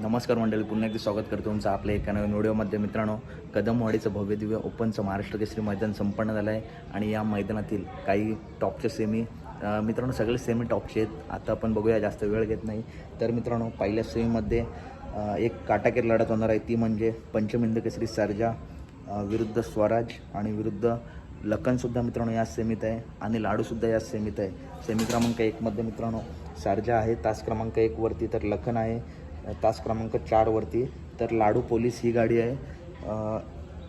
नमस्कार मंडळी पुन्हा एकदा स्वागत करतो तुमचं आपल्या एका नवीन व्हिडिओमध्ये मित्रांनो कदमवाडीचं भव्य दिव्य ओपनचं महाराष्ट्र केसरी मैदान संपन्न झालं आहे आणि या मैदानातील काही टॉपचे सेमी मित्रांनो सगळे सेमी टॉपचे आहेत. आता आपण बघूया जास्त वेळ घेत नाही. तर मित्रांनो पहिल्या सेमीमध्ये एक काटाकेर लढत होणार आहे. ती म्हणजे पंचमिंद केसरी सर्जा विरुद्ध स्वराज आणि विरुद्ध लखनसुद्धा मित्रांनो या सेमीत आहे आणि लाडूसुद्धा या सेमीत आहे. सेमी क्रमांक एकमध्ये मित्रांनो सारजा आहे. तास क्रमांक एकवरती तर लखन आहे. तास क्रमांक चारवरती तर लाडू पोलीस ही गाडी आहे.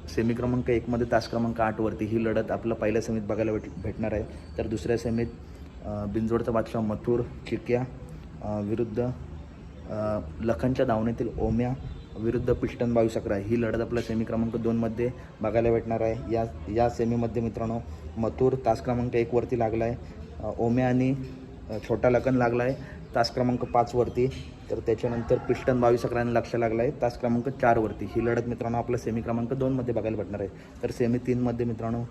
सेमी क्रमांक एकमध्ये तास क्रमांक आठवरती ही लढत आपलं पहिल्या सेमीत बघायला भेट भेटणार आहे. तर दुसऱ्या सेमीत बिंजोडचा बादशाह मथुर चिक्या विरुद्ध लखनच्या धावण्यातील ओम्या विरुद्ध पिष्टन बावीस अकरा ही लढत आपल्या सेमी क्रमांक दोनमध्ये बघायला भेटणार आहे. या या सेमीमध्ये मित्रांनो मथुर तास क्रमांक एकवरती लागला आहे ओम्या आणि छोटा लखन लागला आहे तास क्रमांक पाचवरती तर त्याच्यानंतर पिस्टन बावीस अकराने लक्ष लागला आहे. तास क्रमांक चारवरती ही लढत मित्रांनो आपला सेमी क्रमांक दोनमध्ये बघायला भेटणार आहे. तर सेमी तीनमध्ये मित्रांनो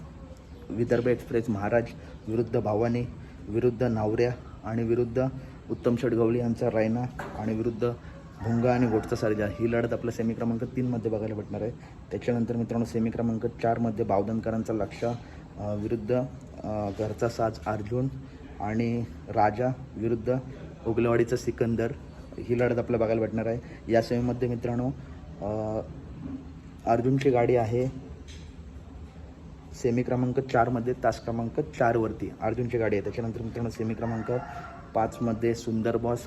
विदर्भ एक्सप्रेस महाराज विरुद्ध भावानी विरुद्ध नावऱ्या आणि विरुद्ध उत्तम शेडगवली यांचा रायना आणि विरुद्ध भुंगा आणि घोटचा सर्जा. ही लढत आपला सेमी क्रमांक तीनमध्ये बघायला भेटणार आहे. त्याच्यानंतर मित्रांनो सेमी क्रमांक चारमध्ये बावधनकरांचा लक्ष विरुद्ध घरचा साज अर्जुन आणि राजा विरुद्ध उगलवाडीचा सिकंदर ही लढत आपल्याला बघायला भेटणार आहे. या सेमीमध्ये मित्रांनो अर्जुनची गाडी आहे सेमी क्रमांक चारमध्ये तास क्रमांक चारवरती अर्जुनची गाडी आहे. त्याच्यानंतर मित्रांनो सेमी क्रमांक पाचमध्ये सुंदर बॉस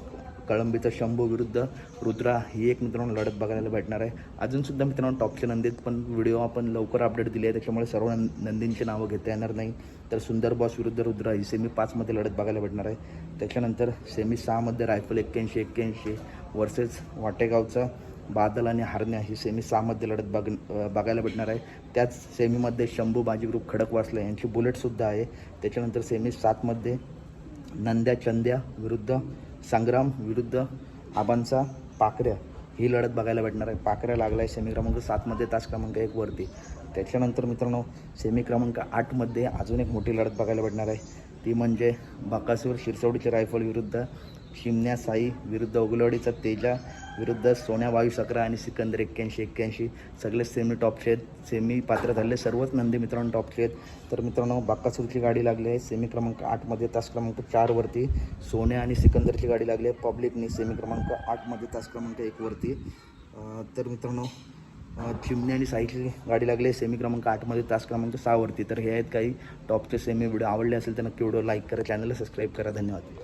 कळंबीचा शंभू विरुद्ध रुद्रा ही एक मित्रांनो लढत बघायला भेटणार आहे. अजूनसुद्धा मित्रांनो टॉपचे नंदीत पण व्हिडिओ आपण लवकर अपडेट दिली आहे त्याच्यामुळे सर्व नंदींची नावं घेता येणार नाही. तर सुंदर बॉस विरुद्ध रुद्रा ही सेमी पाचमध्ये लढत बघायला भेटणार आहे. त्याच्यानंतर सेमी सहामध्ये रायफल एक्क्याऐंशी एक्क्याऐंशी वर्सेस वाटेगावचा बादल आणि हारण्या ही सेमी सहामध्ये लढत बघ बघायला भेटणार आहे. त्याच सेमीमध्ये शंभू बाजी ग्रुप खडकवासला यांची बुलेटसुद्धा आहे. त्याच्यानंतर सेमी सातमध्ये नंद्या चंद्या विरुद्ध संग्राम विरुद्ध आबांचा पाकऱ्या. ही लढत बघायला भेटणार आहे. पाकऱ्या लागला आहे सेमी क्रमांक सातमध्ये तास क्रमांक एक वरती. त्याच्यानंतर मित्रांनो सेमी क्रमांक आठमध्ये अजून एक मोठी लढत बघायला भेटणार आहे. ती म्हणजे बकासूर शिरसवडीचे रायफल विरुद्ध शिमन्या साई विरुद्ध उगलवाडीचा तेजा विरुद्ध सोन्या वायू सकरा आणि सिकंदर एक्क्याऐंशी एक्क्याऐंशी. सगळे सेमी टॉपचे आहेत सेमी पात्र झाले. सर्वच नंदी मित्रांनो टॉपचे आहेत तर मित्रांनो बाकासूरची गाडी लागली आहे. सेमी क्रमांक आठमध्ये तास क्रमांक चारवरती सोन्या आणि सिकंदरची गाडी लागली आहे पब्लिकने सेमी क्रमांक आठमध्ये तास क्रमांक एकवरती तर मित्रांनो चिमणी आणि साईची गाडी लागली आहे. सेमी क्रमांक आठमध्ये तास क्रमांक सहावरती तर हे आहेत काही टॉपचे सेमी व्हिडिओ आवडले असेल तर नक्की व्हिडिओ लाईक करा. चॅनलला सबस्क्राईब करा. धन्यवाद.